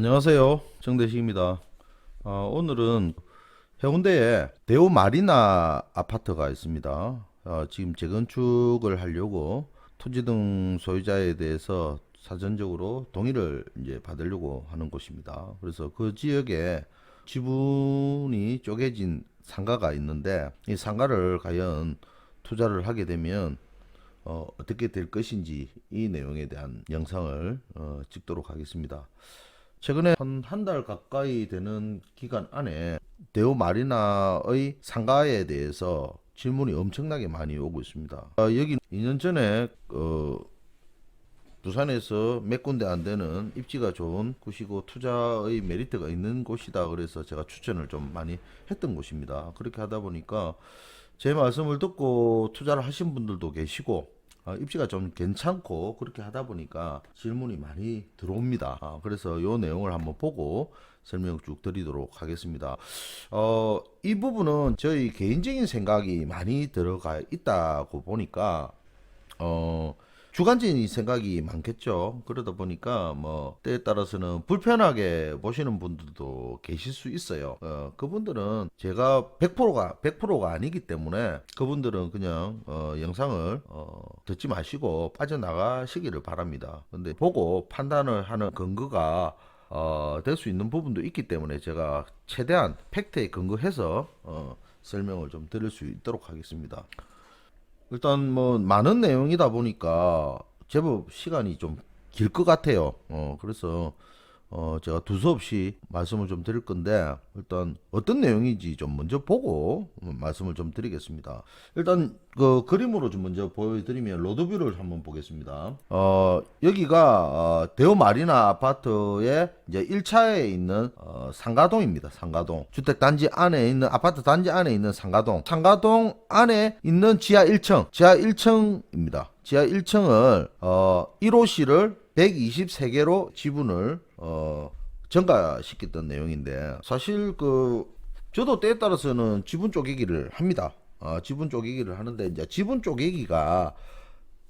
안녕하세요. 정대식입니다. 아, 오늘은 해운대에 대우 마리나 아파트가 있습니다. 아, 지금 재건축을 하려고 토지 등 소유자에 대해서 사전적으로 동의를 이제 받으려고 하는 곳입니다. 그래서 그 지역에 지분이 쪼개진 상가가 있는데 이 상가를 과연 투자를 하게 되면 어, 어떻게 될 것인지 이 내용에 대한 영상을 어, 찍도록 하겠습니다. 최근에 한 한 달 가까이 되는 기간 안에 대우 마리나의 상가에 대해서 질문이 엄청나게 많이 오고 있습니다. 아, 여기 2년 전에 어, 부산에서 몇 군데 안 되는 입지가 좋은 곳이고 투자의 메리트가 있는 곳이다. 그래서 제가 추천을 좀 많이 했던 곳입니다. 그렇게 하다 보니까 제 말씀을 듣고 투자를 하신 분들도 계시고 아, 입지가 좀 괜찮고 그렇게 하다 보니까 질문이 많이 들어옵니다. 아, 그래서 요 내용을 한번 보고 설명 쭉 드리도록 하겠습니다. 어, 이 부분은 저희 개인적인 생각이 많이 들어가 있다고 보니까 어, 주관적인 생각이 많겠죠. 그러다 보니까 뭐 때에 따라서는 불편하게 보시는 분들도 계실 수 있어요. 어, 그분들은 제가 100%가 100%가 아니기 때문에 그분들은 그냥 어, 영상을 어, 듣지 마시고 빠져나가시기를 바랍니다. 근데 보고 판단을 하는 근거가 어, 될 수 있는 부분도 있기 때문에 제가 최대한 팩트에 근거해서 어, 설명을 좀 드릴 수 있도록 하겠습니다. 일단 뭐 많은 내용이다 보니까 제법 시간이 좀 길 것 같아요. 어 그래서 어 제가 두서없이 말씀을 좀 드릴 건데 일단 어떤 내용인지 좀 먼저 보고 말씀을 좀 드리겠습니다. 일단 그 그림으로 좀 먼저 보여드리면 로드뷰를 한번 보겠습니다. 어 여기가 어, 대우 마리나 아파트의 이제 1차에 있는 어, 상가동입니다. 상가동 주택 단지 안에 있는 아파트 단지 안에 있는 상가동 상가동 안에 있는 지하 1층 지하 1층입니다. 지하 1층을 어 1호실을 123개로 지분을 어 증가시켰던 내용인데 사실 그 저도 때에 따라서는 지분 쪼개기를 합니다. 어, 지분 쪼개기를 하는데 이제 지분 쪼개기가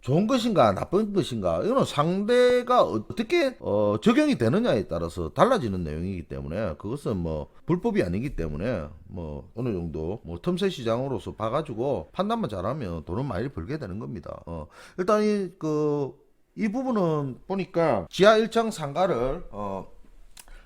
좋은 것인가 나쁜 것인가 이거는 상대가 어떻게 어, 적용이 되느냐에 따라서 달라지는 내용이기 때문에 그것은 뭐 불법이 아니기 때문에 뭐 어느 정도 뭐 틈새 시장으로서 봐가지고 판단만 잘하면 돈은 많이 벌게 되는 겁니다. 어, 일단 이그 이 부분은 보니까 지하 1층 상가를 어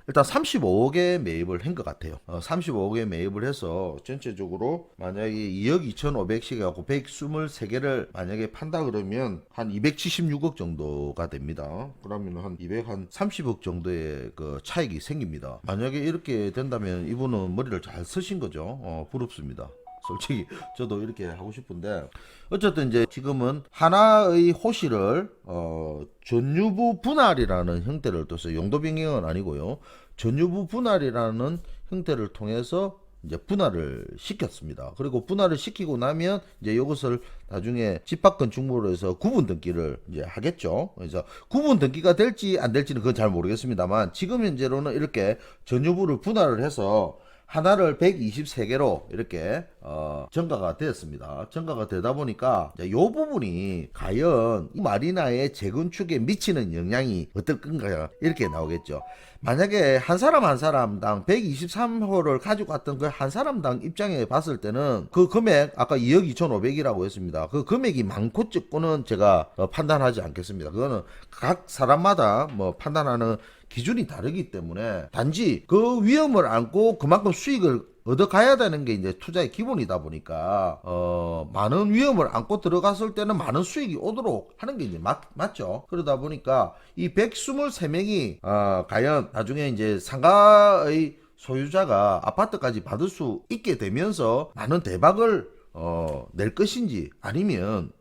일단 35억에 매입을 한 것 같아요. 어, 35억에 매입을 해서 전체적으로 만약에 2억 2,500씩 하고 123개를 만약에 판다 그러면 한 276억 정도가 됩니다. 그러면 한 200, 한 30억 정도의 그 차익이 생깁니다. 만약에 이렇게 된다면 이분은 머리를 잘 쓰신 거죠. 어, 부럽습니다. 솔직히 저도 이렇게 하고 싶은데 어쨌든 이제 지금은 하나의 호실을 어 전유부 분할이라는 형태를 둬서 용도 변경은 아니고요 전유부 분할이라는 형태를 통해서 이제 분할을 시켰습니다. 그리고 분할을 시키고 나면 이제 이것을 나중에 집합 건축물로 해서 구분 등기를 이제 하겠죠. 그래서 구분 등기가 될지 안 될지는 그건 잘 모르겠습니다만 지금 현재로는 이렇게 전유부를 분할을 해서 하나를 123개로 이렇게 어, 증가가 되었습니다. 증가가 되다 보니까 이 부분이 과연 이 마리나의 재건축에 미치는 영향이 어떨 건가요? 이렇게 나오겠죠. 만약에 한 사람 한 사람당 123호를 가지고 갔던 그 한 사람당 입장에 봤을 때는 그 금액 아까 2억 2,500이라고 했습니다. 그 금액이 많고 적고는 제가 어, 판단하지 않겠습니다. 그거는 각 사람마다 뭐 판단하는 기준이 다르기 때문에 단지 그 위험을 안고 그만큼 수익을 얻어가야 되는 게 이제 투자의 기본이다 보니까 어 많은 위험을 안고 들어갔을 때는 많은 수익이 오도록 하는 게 이제 맞, 맞죠 그러다 보니까 이 123명이 어 과연 나중에 이제 상가의 소유자가 아파트까지 받을 수 있게 되면서 많은 대박을 어 낼 것인지 아니면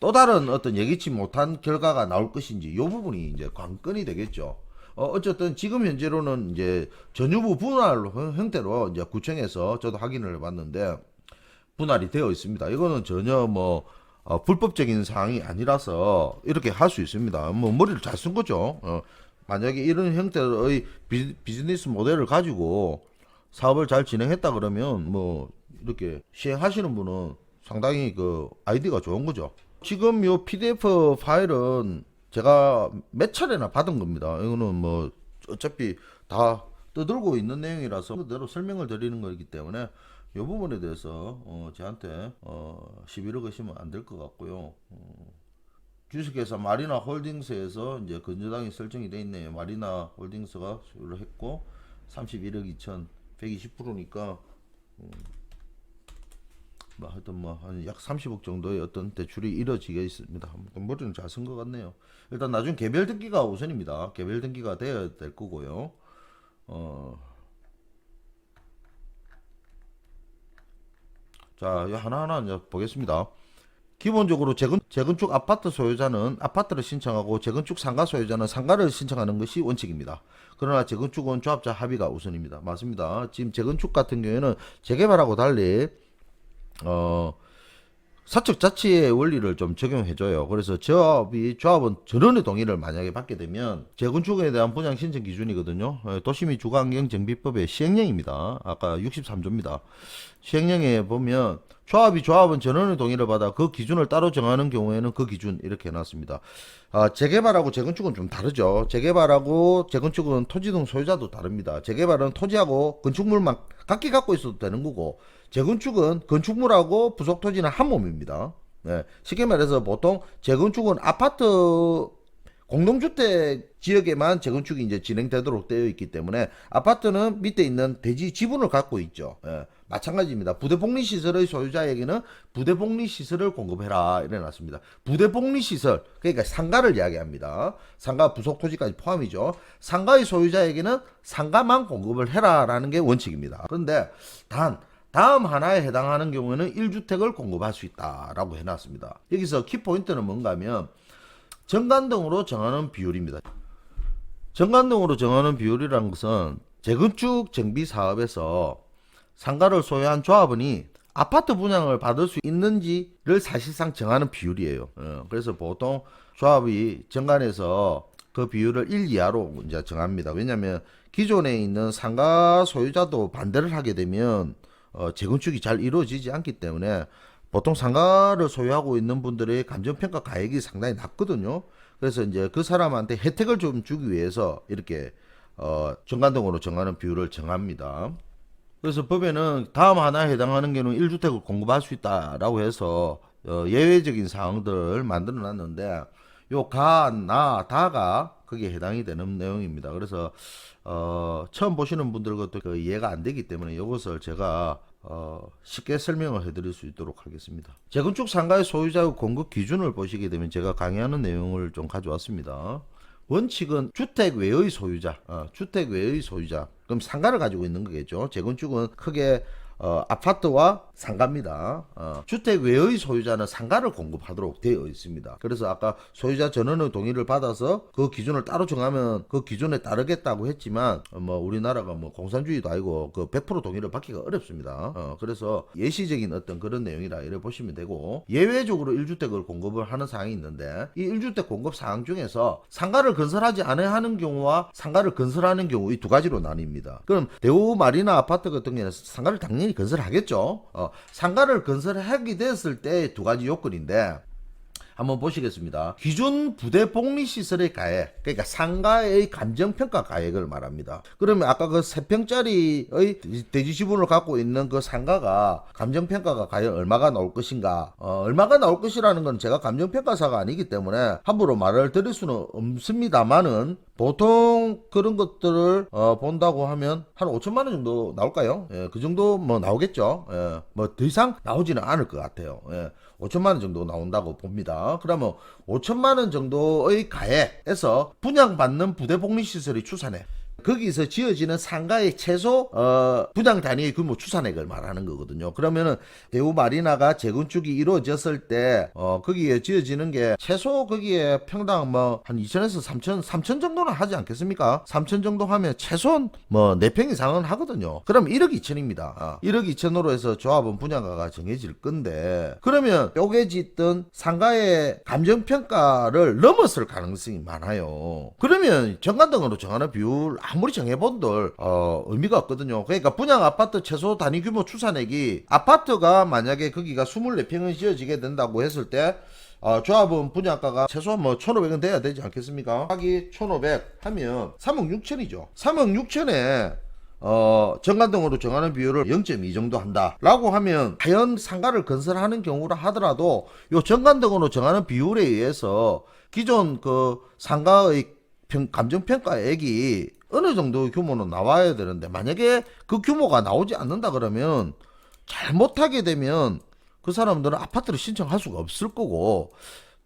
또 다른 어떤 예기치 못한 결과가 나올 것인지 이 부분이 이제 관건이 되겠죠. 어, 어쨌든 지금 현재로는 이제 전유부 분할 형- 형태로 이제 구청에서 저도 확인을 해봤는데 분할이 되어 있습니다. 이거는 전혀 뭐 어, 불법적인 사항이 아니라서 이렇게 할 수 있습니다. 뭐 머리를 잘 쓴 거죠. 어, 만약에 이런 형태의 비, 비즈니스 모델을 가지고 사업을 잘 진행했다 그러면 뭐 이렇게 시행하시는 분은 상당히 그 아이디가 좋은 거죠. 지금 요 PDF 파일은 제가 몇 차례나 받은 겁니다. 이거는 뭐 어차피 다 떠들고 있는 내용이라서 그대로 설명을 드리는 거기 때문에 이 부분에 대해서 어, 저한테 어, 시비를 거시면 안 될 것 같고요. 어, 주식회사 마리나 홀딩스에서 이제 건조당이 설정이 돼 있네요. 마리나 홀딩스가 소유를 했고 31억 2천 120%니까 뭐 하여튼 뭐한 약 30억 정도의 어떤 대출이 이뤄지게 있습니다. 아무튼 머리는 잘 쓴 것 같네요. 일단 나중 개별 등기가 우선입니다. 개별 등기가 되어야 될 거고요. 어. 자, 하나하나 이제 보겠습니다. 기본적으로 재건, 재건축 아파트 소유자는 아파트를 신청하고 재건축 상가 소유자는 상가를 신청하는 것이 원칙입니다. 그러나 재건축은 조합자 합의가 우선입니다. 맞습니다. 지금 재건축 같은 경우에는 재개발하고 달리 어, 사적 자치의 원리를 좀 적용해줘요. 그래서 조합이 조합은 전원의 동의를 만약에 받게 되면 재건축에 대한 분양 신청 기준이거든요. 어, 도시미 주거환경 정비법의 시행령입니다. 아까 63조입니다. 시행령에 보면 조합이 조합은 전원의 동의를 받아 그 기준을 따로 정하는 경우에는 그 기준 이렇게 해놨습니다. 아, 재개발하고 재건축은 좀 다르죠. 재개발하고 재건축은 토지 등 소유자도 다릅니다. 재개발은 토지하고 건축물만 각기 갖고 있어도 되는 거고 재건축은 건축물하고 부속 토지는 한 몸입니다. 네, 쉽게 말해서 보통 재건축은 아파트 공동주택 지역에만 재건축이 이제 진행되도록 되어 있기 때문에 아파트는 밑에 있는 대지 지분을 갖고 있죠. 예, 마찬가지입니다. 부대 복리 시설의 소유자에게는 부대 복리 시설을 공급해라 이래놨습니다. 부대 복리 시설 그러니까 상가를 이야기합니다. 상가 부속 토지까지 포함이죠. 상가의 소유자에게는 상가만 공급을 해라라는 게 원칙입니다. 그런데 단 다음 하나에 해당하는 경우에는 1주택을 공급할 수 있다라고 해놨습니다. 여기서 키포인트는 뭔가 하면 정관 등으로 정하는 비율입니다. 정관 등으로 정하는 비율이라는 것은 재건축 정비 사업에서 상가를 소유한 조합원이 아파트 분양을 받을 수 있는지를 사실상 정하는 비율이에요. 어, 그래서 보통 조합이 정관에서 그 비율을 1 이하로 이제 정합니다. 왜냐하면 기존에 있는 상가 소유자도 반대를 하게 되면 어, 재건축이 잘 이루어지지 않기 때문에 보통 상가를 소유하고 있는 분들의 감정평가 가액이 상당히 낮거든요. 그래서 이제 그 사람한테 혜택을 좀 주기 위해서 이렇게 어, 정관등으로 정하는 비율을 정합니다. 그래서 법에는 다음 하나에 해당하는 경우는 1주택을 공급할 수 있다라고 해서 어, 예외적인 사항들을 만들어 놨는데 요 가, 나, 다가 거기에 해당이 되는 내용입니다. 그래서 어, 처음 보시는 분들 것도 그 이해가 안 되기 때문에 이것을 제가 어, 쉽게 설명을 해드릴 수 있도록 하겠습니다. 재건축 상가의 소유자의 공급 기준을 보시게 되면 제가 강의하는 내용을 좀 가져왔습니다. 원칙은 주택 외의 소유자, 어, 주택 외의 소유자. 그럼 상가를 가지고 있는 거겠죠. 재건축은 크게 어, 아파트와 상가입니다. 어, 주택 외의 소유자는 상가를 공급하도록 되어 있습니다. 그래서 아까 소유자 전원의 동의를 받아서 그 기준을 따로 정하면 그 기준에 따르겠다고 했지만 어, 뭐 우리나라가 뭐 공산주의도 아니고 그 100% 동의를 받기가 어렵습니다. 어, 그래서 예시적인 어떤 그런 내용이라 이래 보시면 되고 예외적으로 1주택을 공급을 하는 사항이 있는데 이 1주택 공급 사항 중에서 상가를 건설하지 않아야 하는 경우와 상가를 건설하는 경우 이 두 가지로 나뉩니다. 그럼 대우 마리나 아파트 같은 경우에는 상가를 당연히 건설하겠죠. 어, 상가를 건설하게 됐을 때 두 가지 요건인데 한번 보시겠습니다. 기준 부대 복리 시설의 가액, 그러니까 상가의 감정 평가 가액을 말합니다. 그러면 아까 그 세 평짜리의 대지 지분을 갖고 있는 그 상가가 감정 평가가 과연 얼마가 나올 것인가? 어, 얼마가 나올 것이라는 건 제가 감정 평가사가 아니기 때문에 함부로 말을 드릴 수는 없습니다만은 보통 그런 것들을 어, 본다고 하면 한 5천만 원 정도 나올까요? 예, 그 정도 뭐 나오겠죠. 예, 뭐더 이상 나오지는 않을 것 같아요. 예, 5천만 원 정도 나온다고 봅니다. 그러면 5천만 원 정도의 가액에서 분양받는 부대 복리 시설의 추산액 거기서 지어지는 상가의 최소 어, 분양 단위의 규모 추산액을 말하는 거거든요. 그러면은 대우 마리나가 재건축이 이루어졌을 때 어, 거기에 지어지는 게 최소 거기에 평당 뭐 한 2천에서 3천 3천 정도는 하지 않겠습니까? 3천 정도 하면 최소한 뭐 4평 이상은 하거든요. 그럼 1억 2천입니다. 아, 1억 2천으로 해서 조합은 분양가가 정해질 건데 그러면 요게 짓던 상가의 감정 평가를 넘었을 가능성이 많아요. 그러면 정관등으로 정하는 비율 아무리 정해본들 어, 의미가 없거든요. 그러니까 분양 아파트 최소 단위 규모 추산액이 아파트가 만약에 거기가 24평을 지어지게 된다고 했을 때 아, 조합은 분양가가 최소한 뭐 1,500은 돼야 되지 않겠습니까? 하기 1,500 하면 3억 6천이죠. 3억 6천에 어, 정관등으로 정하는 비율을 0.2 정도 한다 라고 하면 하연 상가를 건설하는 경우라 하더라도 요 정관등으로 정하는 비율에 의해서 기존 그 상가의 평, 감정평가액이 어느 정도 규모는 나와야 되는데 만약에 그 규모가 나오지 않는다 그러면 잘못하게 되면 그 사람들은 아파트를 신청할 수가 없을 거고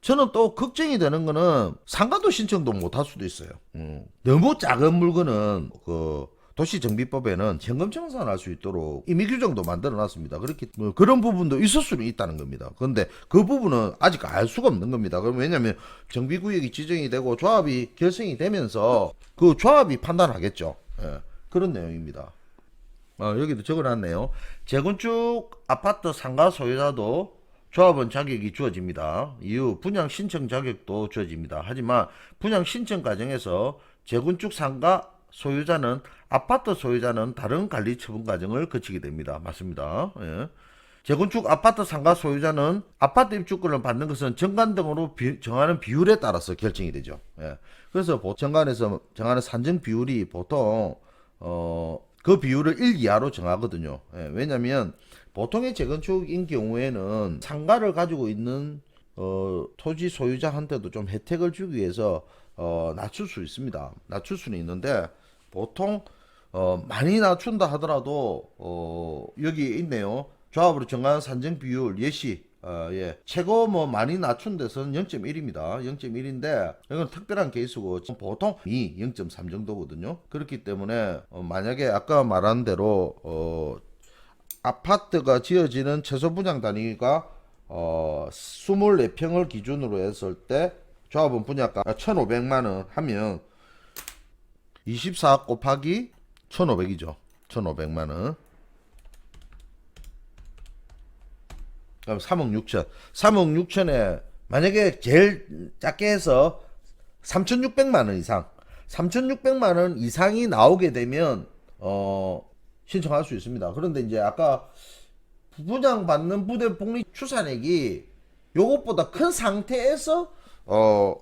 저는 또 걱정이 되는 거는 상가도 신청도 못 할 수도 있어요. 음. 너무 작은 물건은 그 도시정비법에는 현금 청산할 수 있도록 임의 규정도 만들어 놨습니다. 그렇게 뭐 그런 부분도 있을 수는 있다는 겁니다. 그런데 그 부분은 아직 알 수가 없는 겁니다. 그럼 왜냐하면 정비구역이 지정이 되고 조합이 결성이 되면서 그 조합이 판단하겠죠. 예, 그런 내용입니다. 어, 여기도 적어놨네요. 재건축 아파트 상가 소유자도 조합원 자격이 주어집니다. 이후 분양 신청 자격도 주어집니다. 하지만 분양 신청 과정에서 재건축 상가 소유자는 아파트 소유자는 다른 관리 처분 과정을 거치게 됩니다. 맞습니다. 예. 재건축 아파트 상가 소유자는 아파트 입주권을 받는 것은 정관 등으로 비- 정하는 비율에 따라서 결정이 되죠. 예. 그래서 보- 정관에서 정하는 산정 비율이 보통 어, 그 비율을 1 이하로 정하거든요. 예, 왜냐면 보통의 재건축인 경우에는 상가를 가지고 있는 어, 토지 소유자한테도 좀 혜택을 주기 위해서 어, 낮출 수 있습니다. 낮출 수는 있는데 보통 어, 많이 낮춘다 하더라도 어, 여기 있네요. 조합으로 정한 산정 비율 예시 어, 예. 최고 뭐 많이 낮춘 데서는 0.1입니다. 0.1인데 이건 특별한 케이스고 보통 2, 0.3 정도거든요. 그렇기 때문에 어, 만약에 아까 말한 대로 어, 아파트가 지어지는 최소 분양 단위가 어, 24평을 기준으로 했을 때 조합은 분양가 1,500만 원 하면 24 곱하기 1,500이죠. 1,500만 원. 그럼 3억 6천. 3억 6천에 만약에 제일 작게 해서 3,600만 원 이상, 3,600만 원 이상이 나오게 되면 어 신청할 수 있습니다. 그런데 이제 아까 분양 받는 부대 복리 추산액이 요것보다 큰 상태에서 어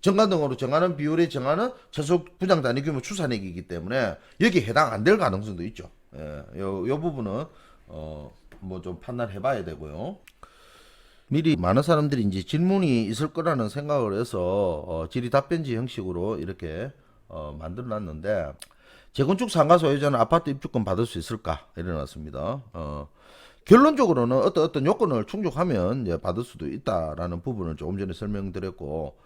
정관 등으로 정하는 비율에 정하는 최소 분양 단위 규모 추산액이기 때문에 여기 해당 안 될 가능성도 있죠. 예, 요, 요 부분은 어 뭐 좀 판단해 봐야 되고요. 미리 많은 사람들이 이제 질문이 있을 거라는 생각을 해서 어, 질의 답변지 형식으로 이렇게 어, 만들어 놨는데 재건축 상가 소유자는 아파트 입주권 받을 수 있을까 이래놨습니다. 어, 결론적으로는 어떤 어떤 요건을 충족하면 이제 받을 수도 있다라는 부분을 조금 전에 설명드렸고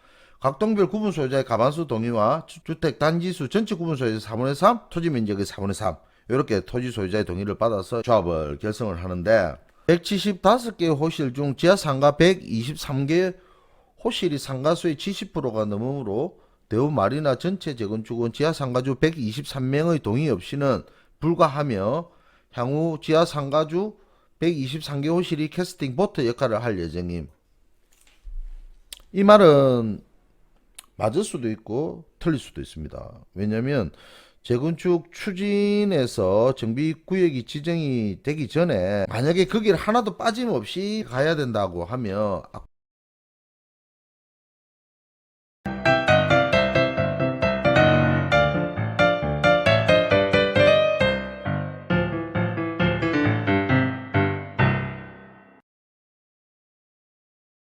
각동별 구분 소유자의 가반수 동의와 주- 주택 단지수 전체 구분 소유자 4분의 3, 토지 면적의 4분의 3 이렇게 토지 소유자의 동의를 받아서 조합을 결성을 하는데 175개 호실 중 지하 상가 123개 호실이 상가수의 70%가 넘으므로 대우 마리나 전체 재건축은 지하 상가주 123명의 동의 없이는 불가하며 향후 지하 상가주 123개 호실이 캐스팅 보트 역할을 할 예정임. 이 말은 맞을 수도 있고 틀릴 수도 있습니다. 왜냐하면 재건축 추진에서 정비 구역이 지정이 되기 전에 만약에 거기를 하나도 빠짐없이 가야 된다고 하면 아,